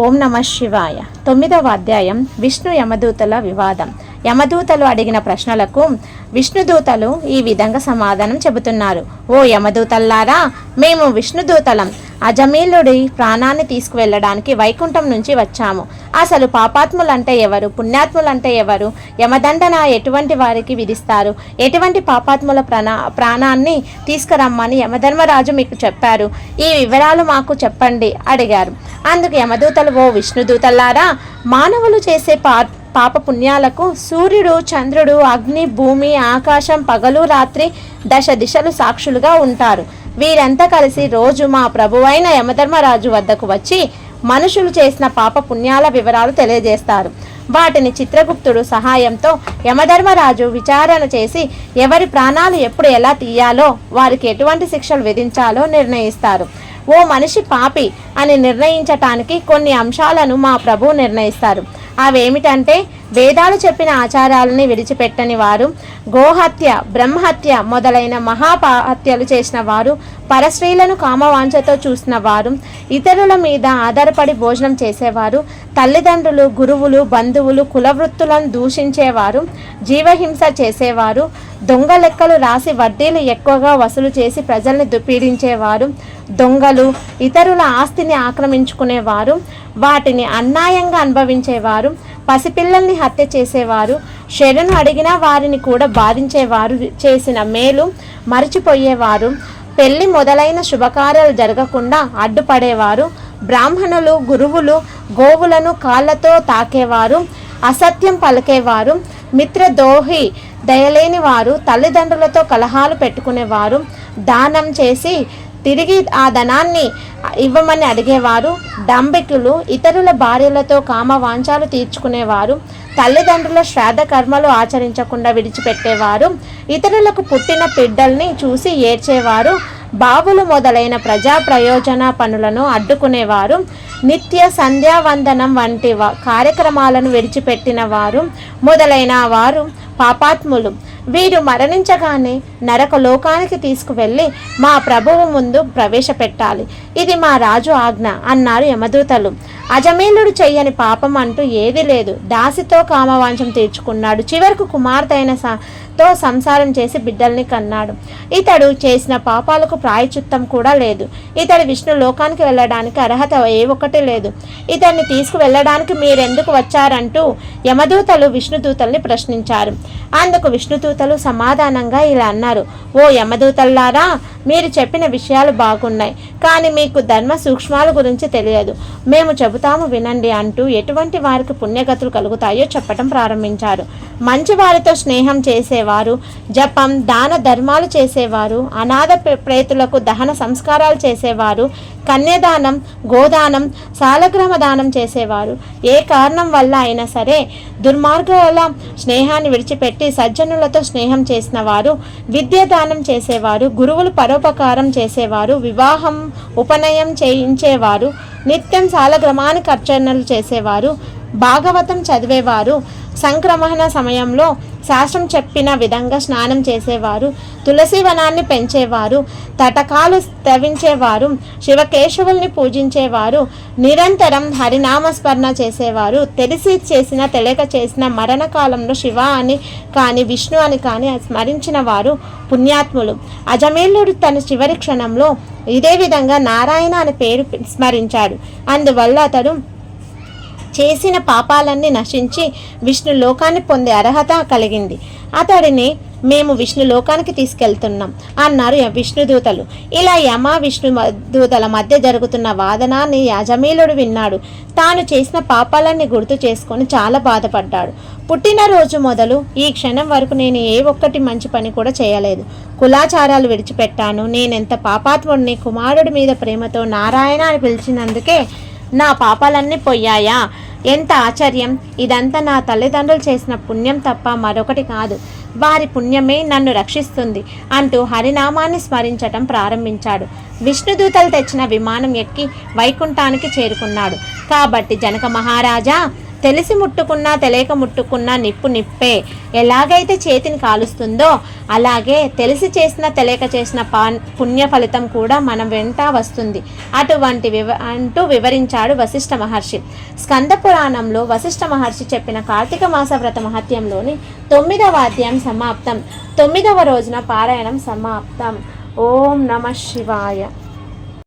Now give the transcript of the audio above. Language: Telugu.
ఓం నమ శివాయ. తొమ్మిదవ అధ్యాయం విష్ణు యమదూతల వివాదం. యమదూతలు అడిగిన ప్రశ్నలకు విష్ణుదూతలు ఈ విధంగా సమాధానం చెబుతున్నారు. ఓ యమదూతల్లారా మేము విష్ణుదూతలం అజమీలుడి ప్రాణాన్ని తీసుకువెళ్ళడానికి వైకుంఠం నుంచి వచ్చాము. అసలు పాపాత్ములంటే ఎవరు? పుణ్యాత్ములంటే ఎవరు? యమదండన ఎటువంటి వారికి విధిస్తారు? ఎటువంటి పాపాత్ముల ప్రాణ ప్రాణాన్ని తీసుకురమ్మని యమధర్మరాజు మీకు చెప్పారు. ఈ వివరాలు మాకు చెప్పండి అడిగారు. అందుకు యమదూతలు ఓ విష్ణుదూతల్లారా మానవులు చేసే పా పాప పుణ్యాలకు సూర్యుడు చంద్రుడు అగ్ని భూమి ఆకాశం పగలు రాత్రి దశ దిశలు సాక్షులుగా ఉంటారు. వీరంతా కలిసి రోజు మా ప్రభువైన యమధర్మరాజు వద్దకు వచ్చి మనుషులు చేసిన పాప పుణ్యాల వివరాలు తెలియజేస్తారు. వాటిని చిత్రగుప్తుడు సహాయంతో యమధర్మరాజు విచారణ చేసి ఎవరి ప్రాణాలు ఎప్పుడు ఎలా తీయాలో వారికి ఎటువంటి శిక్షలు విధించాలో నిర్ణయిస్తారు. ఓ మనిషి పాపి అని నిర్ణయించటానికి కొన్ని అంశాలను మా ప్రభువు నిర్ణయిస్తారు. అవేమిటంటే వేదాలు చెప్పిన ఆచారాలని విడిచిపెట్టని వారు గోహత్య బ్రహ్మహత్య మొదలైన మహాపాహత్యలు చేసిన వారు పరశ్రీలను కామవాంఛతో చూసిన వారు ఇతరుల మీద ఆధారపడి భోజనం చేసేవారు తల్లిదండ్రులు గురువులు బంధువులు కులవృత్తులను దూషించేవారు జీవహింస చేసేవారు దొంగ లెక్కలు రాసి వడ్డీలు ఎక్కువగా వసూలు చేసి ప్రజల్ని దు- పీడించేవారు దొంగలు ఇతరుల ఆస్తిని ఆక్రమించుకునేవారు వాటిని అన్యాయంగా అనుభవించేవారు పసిపిల్లల్ని హత్య చేసేవారు శరణు అడిగిన వారిని కూడా బాధించేవారు చేసిన మేలు మరచిపోయేవారు. పెళ్ళి మొదలైన శుభకార్యాలు జరగకుండా అడ్డుపడేవారు. బ్రాహ్మణులు గురువులు గోవులను కాళ్ళతో తాకేవారు అసత్యం పలికేవారు. మిత్రదోహి దయలేని వారు తల్లిదండ్రులతో కలహాలు పెట్టుకునేవారు. దానం చేసి తిరిగి ఆ ధనాన్ని ఇవ్వమని అడిగేవారు. డంబికులు ఇతరుల భార్యలతో కామ వాంఛాలు తీర్చుకునేవారు. తల్లిదండ్రుల శ్రాద్ధ కర్మలు ఆచరించకుండా విడిచిపెట్టేవారు. ఇతరులకు పుట్టిన బిడ్డల్ని చూసి ఏడ్చేవారు. బావులు మొదలైన ప్రజా ప్రయోజన పనులను అడ్డుకునేవారు. నిత్య సంధ్యావందనం వంటి కార్యక్రమాలను విడిచిపెట్టిన వారు మొదలైన వారు పాపాత్ములు. వీరు మరణించగానే నరక లోకానికి తీసుకువెళ్ళి మా ప్రభువు ముందు ప్రవేశపెట్టాలి. ఇది మా రాజు ఆజ్ఞ అన్నారు యమదూతలు. అజమీలుడు చెయ్యని పాపం అంటూ ఏది లేదు. దాసితో కామవాంఛం తీర్చుకున్నాడు. చివరకు కుమార్తె అయిన తో సంసారం చేసి బిడ్డల్ని కన్నాడు. ఇతడు చేసిన పాపాలకు ప్రాయచిత్తం కూడా లేదు. ఇతడు విష్ణు లోకానికి వెళ్ళడానికి అర్హత ఏ ఒక్కటి లేదు. ఇతన్ని తీసుకువెళ్ళడానికి మీరెందుకు వచ్చారంటూ యమదూతలు విష్ణుదూతల్ని ప్రశ్నించారు. అందుకు విష్ణుదూతలు సమాధానంగా ఇలా అన్నారు. ఓ యమదూతల్లారా మీరు చెప్పిన విషయాలు బాగున్నాయి కానీ మీకు ధర్మ సూక్ష్మాల గురించి తెలియదు. మేము చెబుతాము వినండి అంటూ ఎటువంటి వారికి పుణ్యగతులు కలుగుతాయో చెప్పటం ప్రారంభించారు. మంచి వారితో స్నేహం చేసేవారు జపం దాన ధర్మాలు చేసేవారు అనాథ ప్రేతులకు దహన సంస్కారాలు చేసేవారు కన్యదానం గోదానం సాలగ్రహ దానం చేసేవారు. ఏ కారణం వల్ల అయినా సరే దుర్మార్గాల స్నేహాన్ని విడిచిపెట్టి సజ్జనులతో స్నేహం చేసిన వారు విద్యాదానం చేసేవారు గురువులు పరోపకారం చేసేవారు వివాహం ఉపనయం చేయించేవారు నిత్యం సాలగ్రమానికి అర్చనలు చేసేవారు భాగవతం చదివేవారు. సంక్రమణ సమయంలో శాస్త్రం చెప్పిన విధంగా స్నానం చేసేవారు. తులసి వనాన్ని పెంచేవారు. తటకాలు తవించేవారు శివకేశవుల్ని పూజించేవారు. నిరంతరం హరినామస్మరణ చేసేవారు. తెలిసి చేసిన తెలియక చేసిన మరణకాలంలో శివ అని కానీ విష్ణు అని కానీ స్మరించిన వారు పుణ్యాత్ములు. అజమేలుడు తన చివరి క్షణంలో ఇదే విధంగా నారాయణ అనే పేరు స్మరించాడు. అందువల్ల అతడు చేసిన పాపాలన్నీ నశించి విష్ణు లోకాన్ని పొందే అర్హత కలిగింది. అతడిని మేము విష్ణు లోకానికి తీసుకెళ్తున్నాం అన్నారు విష్ణుదూతలు. ఇలా యమ విష్ణు దూతల మధ్య జరుగుతున్న వాదనాన్ని యజమీలుడు విన్నాడు. తాను చేసిన పాపాలన్నీ గుర్తు చేసుకొని చాలా బాధపడ్డాడు. పుట్టినరోజు మొదలు ఈ క్షణం వరకు నేను ఏ ఒక్కటి మంచి పని కూడా చేయలేదు. కులాచారాలు విడిచిపెట్టాను. నేనెంత పాపాత్ముడిని కుమారుడి మీద ప్రేమతో నారాయణ అని పిలిచినందుకే నా పాపాలన్నీ పోయాయా? ఎంత ఆశ్చర్యం? ఇదంతా నా తల్లిదండ్రులు చేసిన పుణ్యం తప్ప మరొకటి కాదు. వారి పుణ్యమే నన్ను రక్షిస్తుంది అంటూ హరినామాన్ని స్మరించటం ప్రారంభించాడు. విష్ణుదూతలు తెచ్చిన విమానం ఎక్కి వైకుంఠానికి చేరుకున్నాడు. కాబట్టి జనక మహారాజా తెలిసి ముట్టుకున్నా తెలియక ముట్టుకున్నా నిప్పు నిప్పే. ఎలాగైతే చేతిని కాలుస్తుందో అలాగే తెలిసి చేసిన తెలియక చేసిన పా పుణ్య ఫలితం కూడా మనం వెంట వస్తుంది. అటువంటి వివ అంటూ వివరించాడు వశిష్ఠ మహర్షి. స్కంద పురాణంలో వశిష్ఠ మహర్షి చెప్పిన కార్తీక మాస వ్రత మహత్యంలోని తొమ్మిదవ అధ్యాయం సమాప్తం. తొమ్మిదవ రోజున పారాయణం సమాప్తం. ఓం నమ శివాయ.